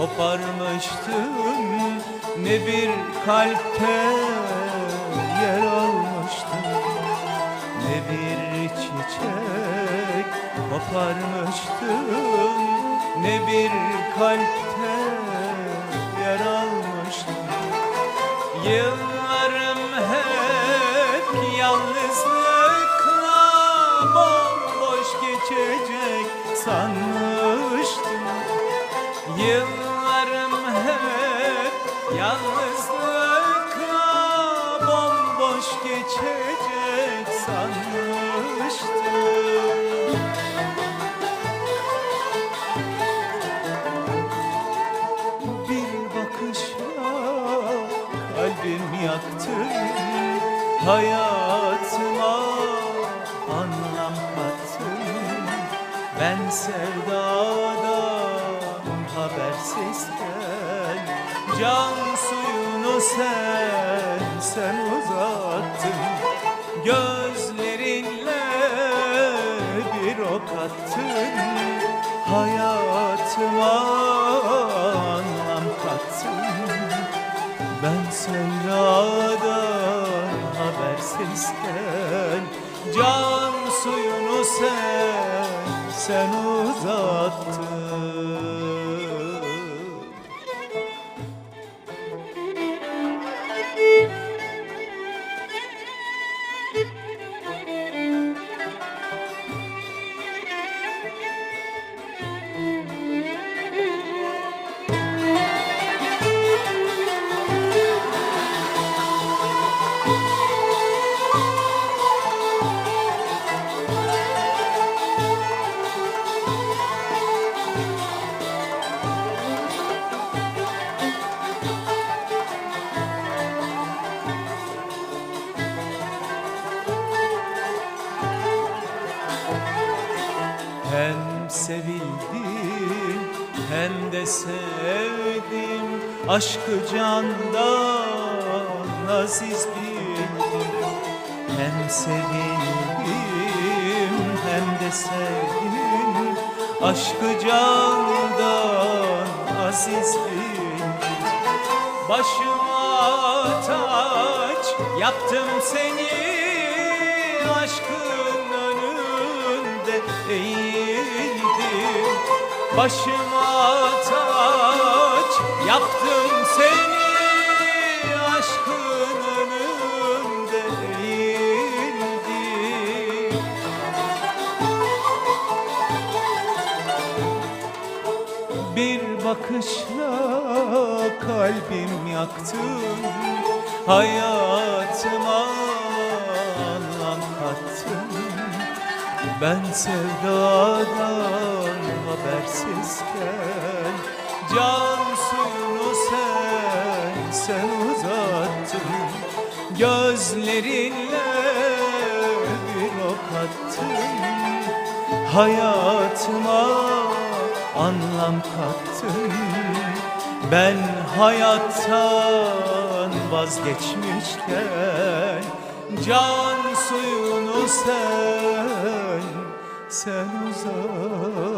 koparmıştım Ne bir kalpte yer almıştım. Ne bir çiçek koparmıştım Ne bir kalpte yer almıştım. Yıllarım hep yalnızlıkla bomboş geçecek sanmıştım. Yıllarım yalnızlıkla bomboş geçecek sanmıştım. Bir bakışla kalbim yaktın Hayatıma anlam kattın Ben sevdadan habersizken Can suyunu sen, sen uzattın. Gözlerinle bir ok attın. Hayatıma anlam kattın. Ben sevdadan habersizken Can suyunu sen, sen uzattın Hem sevildim hem de sevdim. Aşkı candan aziz bildim Hem sevildim hem de sevdim Aşkı candan aziz bildim Başıma taç yaptım seni aşkın önünde eğildim. Başıma taç yaptım Bir bakışla kalbim yaktın Hayatıma anlam kattın Ben sevdadan habersizken Can suyunu sen, sen uzattın. Gözlerinle kattın Hayatıma anlam kattın. Ben hayattan vazgeçmişken Can suyunu sen, sen uzattın.